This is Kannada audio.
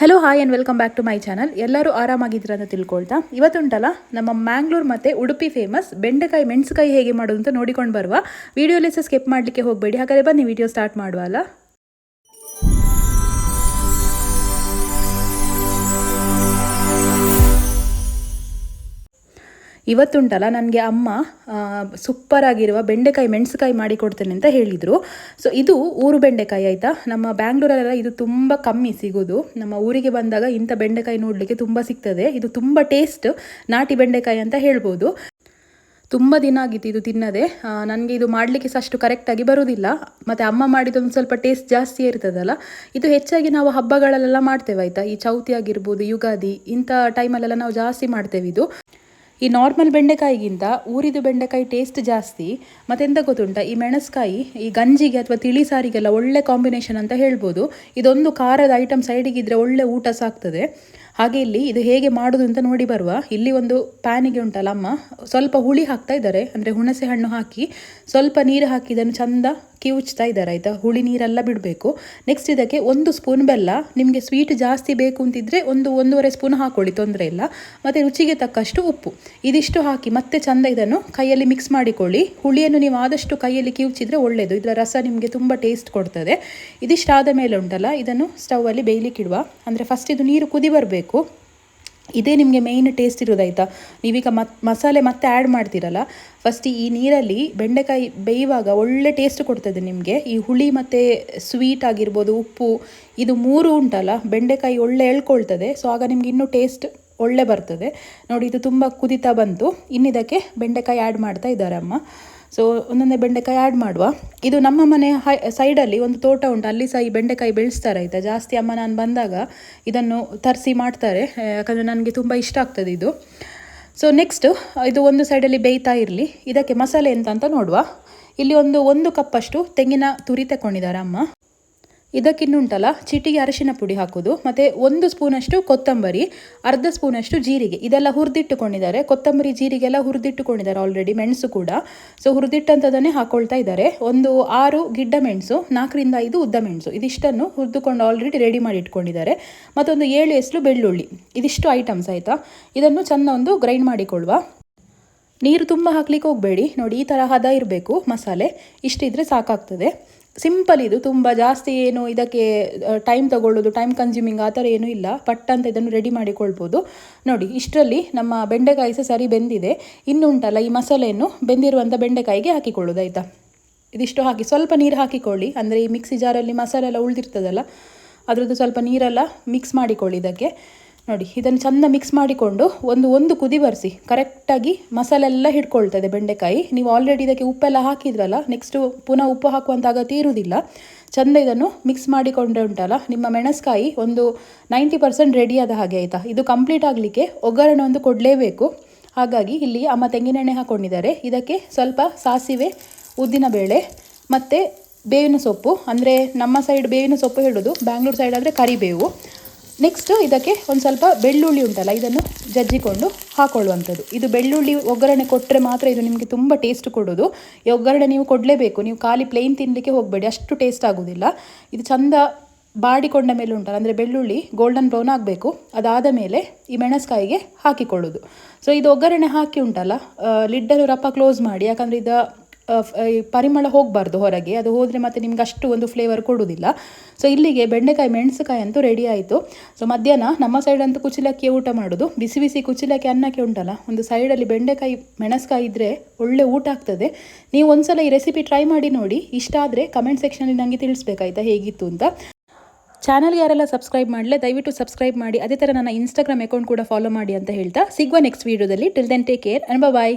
Hello hi and welcome back to my channel ಎಲ್ಲರೂ ಆರಾಮಾಗಿದ್ದೀರ ಅಂತ ತಿಳ್ಕೊಳ್ತಾ. ಇವತ್ತುಂಟಲ್ಲ, ನಮ್ಮ ಮ್ಯಾಂಗ್ಳೂರ್ ಮತ್ತು ಉಡುಪಿ ಫೇಮಸ್ ಬೆಂಡೆಕಾಯಿ ಮೆಣಸುಕಾಯಿ ಹೇಗೆ ಮಾಡೋದು ಅಂತ ನೋಡಿಕೊಂಡು ಬರುವ. ವಿಡಿಯೋಲಿ ಸ್ಕಿಪ್ ಮಾಡಲಿಕ್ಕೆ ಹೋಗಬೇಡಿ. ಹಾಗಾದರೆ ಬನ್ನಿ ವಿಡಿಯೋ ಸ್ಟಾರ್ಟ್ ಮಾಡುವ ಇವತ್ತುಂಟಲ್ಲ, ನನಗೆ ಅಮ್ಮ ಸೂಪರ್ ಆಗಿರುವ ಬೆಂಡೆಕಾಯಿ ಮೆಣಸುಕಾಯಿ ಮಾಡಿ ಕೊಡ್ತೇನೆ ಅಂತ ಹೇಳಿದರು. ಸೊ ಇದು ಊರು ಬೆಂಡೆಕಾಯಿ ಆಯಿತಾ? ನಮ್ಮ ಬ್ಯಾಂಗ್ಳೂರಲ್ಲೆಲ್ಲ ಇದು ತುಂಬ ಕಮ್ಮಿ ಸಿಗೋದು. ನಮ್ಮ ಊರಿಗೆ ಬಂದಾಗ ಇಂಥ ಬೆಂಡೆಕಾಯಿ ನೋಡಲಿಕ್ಕೆ ತುಂಬ ಸಿಗ್ತದೆ. ಇದು ತುಂಬ ಟೇಸ್ಟ್ ನಾಟಿ ಬೆಂಡೆಕಾಯಿ ಅಂತ ಹೇಳ್ಬೋದು. ತುಂಬ ದಿನ ಆಗಿತ್ತು ಇದು ತಿನ್ನದೆ. ನನಗೆ ಇದು ಮಾಡಲಿಕ್ಕೆ ಸಹ ಕರೆಕ್ಟಾಗಿ ಬರೋದಿಲ್ಲ. ಮತ್ತು ಅಮ್ಮ ಮಾಡಿದೊಂದು ಸ್ವಲ್ಪ ಟೇಸ್ಟ್ ಜಾಸ್ತಿ ಇರ್ತದಲ್ಲ? ಇದು ಹೆಚ್ಚಾಗಿ ನಾವು ಹಬ್ಬಗಳಲ್ಲೆಲ್ಲ ಮಾಡ್ತೇವೆ ಆಯಿತಾ? ಈ ಚೌತಿ ಆಗಿರ್ಬೋದು, ಯುಗಾದಿ, ಇಂಥ ಟೈಮಲ್ಲೆಲ್ಲ ನಾವು ಜಾಸ್ತಿ ಮಾಡ್ತೇವೆ ಇದು. ಈ ನಾರ್ಮಲ್ ಬೆಂಡೆಕಾಯಿಗಿಂತ ಊರಿದು ಬೆಂಡೆಕಾಯಿ ಟೇಸ್ಟ್ ಜಾಸ್ತಿ. ಮತ್ತೆಂತ ಗೊತ್ತುಂಟ? ಈ ಮೆಣಸ್ಕಾಯಿ, ಈ ಗಂಜಿಗೆ ಅಥವಾ ತಿಳಿ ಸಾರಿಗೆಲ್ಲ ಒಳ್ಳೆ ಕಾಂಬಿನೇಷನ್ ಅಂತ ಹೇಳ್ಬೋದು. ಇದೊಂದು ಖಾರದ ಐಟಮ್ ಸೈಡಿಗಿದ್ರೆ ಒಳ್ಳೆ ಊಟ ಸಾಕ್ತದೆ. ಹಾಗೆ ಇಲ್ಲಿ ಇದು ಹೇಗೆ ಮಾಡೋದು ಅಂತ ನೋಡಿ ಬರುವ. ಇಲ್ಲಿ ಒಂದು ಪ್ಯಾನಿಗೆ ಉಂಟಲ್ಲ ಅಮ್ಮ. ಸ್ವಲ್ಪ ಹುಳಿ ಹಾಕ್ತಾ ಇದ್ದಾರೆ. ಅಂದರೆ ಹುಣಸೆ ಹಣ್ಣು ಹಾಕಿ ಸ್ವಲ್ಪ ನೀರು ಹಾಕಿ ಇದನ್ನು ಚಂದ ಕಿವುಚ್ತಾ ಇದ್ದಾರೆ. ಆಯಿತಾ? ಹುಳಿ ನೀರೆಲ್ಲ ಬಿಡಬೇಕು. ನೆಕ್ಸ್ಟ್ ಇದಕ್ಕೆ ಒಂದು ಸ್ಪೂನ್ ಬೆಲ್ಲ. ನಿಮಗೆ ಸ್ವೀಟ್ ಜಾಸ್ತಿ ಬೇಕು ಅಂತಿದ್ರೆ ಒಂದು ಒಂದೂವರೆ ಸ್ಪೂನ್ ಹಾಕೊಳ್ಳಿ. ತೊಂದರೆ ಇಲ್ಲ. ಮತ್ತು ರುಚಿಗೆ ತಕ್ಕಷ್ಟು ಉಪ್ಪು. ಇದಿಷ್ಟು ಹಾಕಿ ಮತ್ತೆ ಚಂದ ಇದನ್ನು ಕೈಯಲ್ಲಿ ಮಿಕ್ಸ್ ಮಾಡಿಕೊಳ್ಳಿ. ಹುಳಿಯನ್ನು ನೀವು ಆದಷ್ಟು ಕೈಯಲ್ಲಿ ಕಿವುಚಿದ್ರೆ ಒಳ್ಳೆಯದು ಇದರ ರಸ ನಿಮಗೆ ತುಂಬ ಟೇಸ್ಟ್ ಕೊಡ್ತದೆ. ಇದಿಷ್ಟಾದ ಮೇಲೆ ಉಂಟಲ್ಲ, ಇದನ್ನು ಸ್ಟವಲ್ಲಿ ಬೇಯಲಿಕ್ಕಿಡುವ. ಅಂದರೆ ಫಸ್ಟ್ ಇದು ನೀರು ಕುದಿ ಬರಬೇಕು. ಇದೇ ನಿಮಗೆ ಮೇಯ್ನ್ ಟೇಸ್ಟ್ ಇರೋದಾಯ್ತಾ ನೀವೀಗ ಮತ್, ಮಸಾಲೆ ಮತ್ತೆ ಆ್ಯಡ್ ಮಾಡ್ತೀರಲ್ಲ ಫಸ್ಟ್ ಈ ನೀರಲ್ಲಿ ಬೆಂಡೆಕಾಯಿ ಬೇಯುವಾಗ ಒಳ್ಳೆ ಟೇಸ್ಟ್ ಕೊಡ್ತದೆ ನಿಮಗೆ. ಈ ಹುಳಿ ಮತ್ತು ಸ್ವೀಟ್ ಆಗಿರ್ಬೋದು, ಉಪ್ಪು, ಇದು ಮೂರು ಉಂಟಲ್ಲ, ಬೆಂಡೆಕಾಯಿ ಒಳ್ಳೆ ಎಳ್ಕೊಳ್ತದೆ. ಸೊ ಆಗ ನಿಮ್ಗೆ ಇನ್ನೂ ಟೇಸ್ಟ್ ಒಳ್ಳೆ ಬರ್ತದೆ. ನೋಡಿ, ಇದು ತುಂಬ ಕುದಿತಾ ಬಂತು. ಇನ್ನಿದಕ್ಕೆ ಬೆಂಡೆಕಾಯಿ ಆ್ಯಡ್ ಮಾಡ್ತಾ ಇದ್ದಾರೆ ಅಮ್ಮ ಸೊ ಒಂದೊಂದೇ ಬೆಂಡೆಕಾಯಿ ಆ್ಯಡ್ ಮಾಡುವ. ಇದು ನಮ್ಮ ಮನೆ ಹೈ ಸೈಡಲ್ಲಿ ಒಂದು ತೋಟ ಉಂಟು. ಅಲ್ಲಿ ಸಹ ಈ ಬೆಂಡೆಕಾಯಿ ಬೆಳೆಸ್ತಾರೆ ಆಯಿತಾ. ಜಾಸ್ತಿ ಅಮ್ಮ ನಾನು ಬಂದಾಗ ಇದನ್ನು ತರಿಸಿ ಮಾಡ್ತಾರೆ. ಯಾಕಂದರೆ ನನಗೆ ತುಂಬ ಇಷ್ಟ ಆಗ್ತದೆ ಇದು. ಸೊ ನೆಕ್ಸ್ಟ್ ಇದು ಒಂದು ಸೈಡಲ್ಲಿ ಬೇಯ್ತಾ ಇರಲಿ. ಇದಕ್ಕೆ ಮಸಾಲೆ ಎಂತ ಅಂತ ನೋಡುವ. ಇಲ್ಲಿ ಒಂದು ಒಂದು ಕಪ್ಪಷ್ಟು ತೆಂಗಿನ ತುರಿ ತಗೊಂಡಿದ್ದಾರೆ ಅಮ್ಮ. ಇದಕ್ಕಿನ್ನುಂಟಲ್ಲ, ಚಿಟಿಗೆ ಅರಿಶಿನ ಪುಡಿ ಹಾಕೋದು, ಮತ್ತು ಒಂದು ಸ್ಪೂನಷ್ಟು ಕೊತ್ತಂಬರಿ, ಅರ್ಧ ಸ್ಪೂನಷ್ಟು ಜೀರಿಗೆ. ಇದೆಲ್ಲ ಹುರಿದಿಟ್ಟುಕೊಂಡಿದ್ದಾರೆ. ಕೊತ್ತಂಬರಿ ಜೀರಿಗೆ ಎಲ್ಲ ಹುರಿದಿಟ್ಟುಕೊಂಡಿದ್ದಾರೆ ಆಲ್ರೆಡಿ ಮೆಣಸು ಕೂಡ. ಸೊ ಹುರಿದಿಟ್ಟಂಥದ್ದನ್ನೇ ಹಾಕ್ಕೊಳ್ತಾ ಇದ್ದಾರೆ. ಒಂದು ಆರು ಗಿಡ್ಡ ಮೆಣಸು, ನಾಲ್ಕರಿಂದ ಐದು ಉದ್ದ ಮೆಣಸು. ಇದಿಷ್ಟನ್ನು ಹುರಿದುಕೊಂಡು ಆಲ್ರೆಡಿ ರೆಡಿ ಮಾಡಿ ಇಟ್ಕೊಂಡಿದ್ದಾರೆ. ಮತ್ತೊಂದು ಏಳು ಎಸ್ಲು ಬೆಳ್ಳುಳ್ಳಿ. ಇದಿಷ್ಟು ಐಟಮ್ಸ್ ಆಯಿತಾ? ಇದನ್ನು ಚೆನ್ನ ಒಂದು ಗ್ರೈಂಡ್ ಮಾಡಿಕೊಳ್ಳುವ. ನೀರು ತುಂಬ ಹಾಕ್ಲಿಕ್ಕೆ ಹೋಗಬೇಡಿ. ನೋಡಿ, ಈ ಥರ ಹದ ಇರಬೇಕು ಮಸಾಲೆ. ಇಷ್ಟಿದ್ರೆ ಸಾಕಾಗ್ತದೆ. ಸಿಂಪಲ್ ಇದು, ತುಂಬ ಜಾಸ್ತಿ ಏನು ಇದಕ್ಕೆ ಟೈಮ್ ತಗೊಳ್ಳೋದು ಟೈಮ್ ಕನ್ಸ್ಯೂಮಿಂಗ್ ಆ ಥರ ಏನೂ ಇಲ್ಲ. ಪಟ್ ಅಂತ ಇದನ್ನು ರೆಡಿ ಮಾಡಿಕೊಳ್ಬೋದು. ನೋಡಿ, ಇಷ್ಟರಲ್ಲಿ ನಮ್ಮ ಬೆಂಡೆಕಾಯಿ ಸಹ ಸರಿ ಬೆಂದಿದೆ. ಇನ್ನು ಉಂಟಲ್ಲ ಈ ಮಸಾಲೆಯನ್ನು ಬೆಂದಿರುವಂಥ ಬೆಂಡೆಕಾಯಿಗೆ ಹಾಕಿಕೊಳ್ಳೋದು, ಆಯಿತಾ? ಇದಿಷ್ಟು ಹಾಕಿ, ಸ್ವಲ್ಪ ನೀರು ಹಾಕಿಕೊಳ್ಳಿ. ಅಂದರೆ ಈ ಮಿಕ್ಸಿ ಜಾರಲ್ಲಿ ಮಸಾಲೆ ಎಲ್ಲ ಉಳಿದಿರ್ತದಲ್ಲ, ಅದರದ್ದು ಸ್ವಲ್ಪ ನೀರೆಲ್ಲ ಮಿಕ್ಸ್ ಮಾಡಿಕೊಳ್ಳಿ ಇದಕ್ಕೆ. ನೋಡಿ, ಇದನ್ನು ಚೆಂದ ಮಿಕ್ಸ್ ಮಾಡಿಕೊಂಡು ಒಂದು ಒಂದು ಕುದಿ ಬರೆಸಿ ಕರೆಕ್ಟಾಗಿ ಮಸಾಲೆ ಎಲ್ಲ ಹಿಡ್ಕೊಳ್ತದೆ ಬೆಂಡೆಕಾಯಿ. ನೀವು ಆಲ್ರೆಡಿ ಇದಕ್ಕೆ ಉಪ್ಪೆಲ್ಲ ಹಾಕಿದ್ರಲ್ಲ ನೆಕ್ಸ್ಟು ಪುನಃ ಉಪ್ಪು ಹಾಕುವಂಥ ಅಗತ್ಯ ಇರುವುದಿಲ್ಲ ಚೆಂದ ಇದನ್ನು ಮಿಕ್ಸ್ ಮಾಡಿಕೊಂಡೇ ಉಂಟಲ್ಲ, ನಿಮ್ಮ ಮೆಣಸ್ಕಾಯಿ ಒಂದು ನೈಂಟಿ ಪರ್ಸೆಂಟ್ ರೆಡಿಯಾದ ಹಾಗೆ ಆಯಿತಾ? ಇದು ಕಂಪ್ಲೀಟ್ ಆಗಲಿಕ್ಕೆ ಒಗ್ಗರಣೆ ಒಂದು ಕೊಡಲೇಬೇಕು. ಹಾಗಾಗಿ ಇಲ್ಲಿ ಅಮ್ಮ ತೆಂಗಿನೆಣ್ಣೆ ಹಾಕ್ಕೊಂಡಿದ್ದಾರೆ ಇದಕ್ಕೆ ಸ್ವಲ್ಪ ಸಾಸಿವೆ ಉದ್ದಿನಬೇಳೆ ಮತ್ತು ಬೇವಿನ ಸೊಪ್ಪು. ಅಂದರೆ ನಮ್ಮ ಸೈಡ್ ಬೇವಿನ ಸೊಪ್ಪು ಹೇಳೋದು ಬ್ಯಾಂಗ್ಳೂರು ಸೈಡ್ ಆದರೆ ಕರಿಬೇವು. ನೆಕ್ಸ್ಟ್ ಇದಕ್ಕೆ ಒಂದು ಸ್ವಲ್ಪ ಬೆಳ್ಳುಳ್ಳಿ ಉಂಟಲ್ಲ, ಇದನ್ನು ಜಜ್ಜಿಕೊಂಡು ಹಾಕೊಳ್ಳುವಂಥದ್ದು. ಇದು ಬೆಳ್ಳುಳ್ಳಿ ಒಗ್ಗರಣೆ ಕೊಟ್ಟರೆ ಮಾತ್ರ ಇದು ನಿಮಗೆ ತುಂಬ ಟೇಸ್ಟ್ ಕೊಡೋದು. ಈ ಒಗ್ಗರಣೆ ನೀವು ಕೊಡಲೇಬೇಕು, ನೀವು ಖಾಲಿ ಪ್ಲೇನ್ ತಿನ್ನಲಿಕ್ಕೆ ಹೋಗಬೇಡಿ, ಅಷ್ಟು ಟೇಸ್ಟ್ ಆಗೋದಿಲ್ಲ. ಇದು ಚಂದ ಬಾಡಿಕೊಂಡ ಮೇಲೆ ಉಂಟಲ್ಲ, ಅಂದರೆ ಬೆಳ್ಳುಳ್ಳಿ ಗೋಲ್ಡನ್ ಬ್ರೌನ್ ಆಗಬೇಕು, ಅದಾದ ಮೇಲೆ ಈ ಮೆಣಸ್ಕಾಯಿಗೆ ಹಾಕಿಕೊಳ್ಳೋದು. ಸೊ ಇದು ಒಗ್ಗರಣೆ ಹಾಕಿ ಉಂಟಲ್ಲ ಲಿಡ್ಡನ್ನು ರಪ್ಪ ಕ್ಲೋಸ್ ಮಾಡಿ, ಯಾಕಂದರೆ ಇದು ಪರಿಮಳ ಹೋಗಬಾರ್ದು ಹೊರಗೆ. ಅದು ಹೋದರೆ ಮತ್ತೆ ನಿಮ್ಗೆ ಅಷ್ಟು ಒಂದು ಫ್ಲೇವರ್ ಕೊಡೋದಿಲ್ಲ. ಸೊ ಇಲ್ಲಿಗೆ ಬೆಂಡೆಕಾಯಿ ಮೆಣಸುಕಾಯಿ ಅಂತೂ ರೆಡಿ ಆಯಿತು. ಸೊ ಮಧ್ಯಾಹ್ನ ನಮ್ಮ ಸೈಡ್ ಅಂತೂ ಕುಚಿಲಕ್ಕಿ ಊಟ ಮಾಡೋದು. ಬಿಸಿ ಬಿಸಿ ಕುಚಿಲಕ್ಕಿ ಅನ್ನಕ್ಕೆ ಉಂಟಲ್ಲ? ಒಂದು ಸೈಡಲ್ಲಿ ಬೆಂಡೆಕಾಯಿ ಮೆಣಸುಕಾಯಿ ಇದ್ದರೆ ಒಳ್ಳೆ ಊಟ ಆಗ್ತದೆ. ನೀವು ಒಂದ್ಸಲ ಈ ರೆಸಿಪಿ ಟ್ರೈ ಮಾಡಿ ನೋಡಿ. ಇಷ್ಟ ಆದರೆ ಕಮೆಂಟ್ ಸೆಕ್ಷನಲ್ಲಿ ನನಗೆ ತಿಳಿಸ್ಬೇಕಾಯ್ತಾ? ಹೇಗಿತ್ತು ಅಂತ. ಚಾನಲ್ಗೆ ಯಾರೆಲ್ಲ ಸಬ್ಸ್ಕ್ರೈಬ್ ಮಾಡಲೇ, ದಯವಿಟ್ಟು ಸಬ್ಸ್ಕ್ರೈಬ್ ಮಾಡಿ. ಅದೇ ಥರ ನನ್ನ ಇನ್ಸ್ಟಾಗ್ರಾಮ್ ಅಕೌಂಟ್ ಕೂಡ ಫಾಲೋ ಮಾಡಿ ಅಂತ ಹೇಳ್ತಾ, ಸಿಗುವ ನೆಕ್ಸ್ಟ್ ವೀಡಿಯೋದಲ್ಲಿ till then take care and bye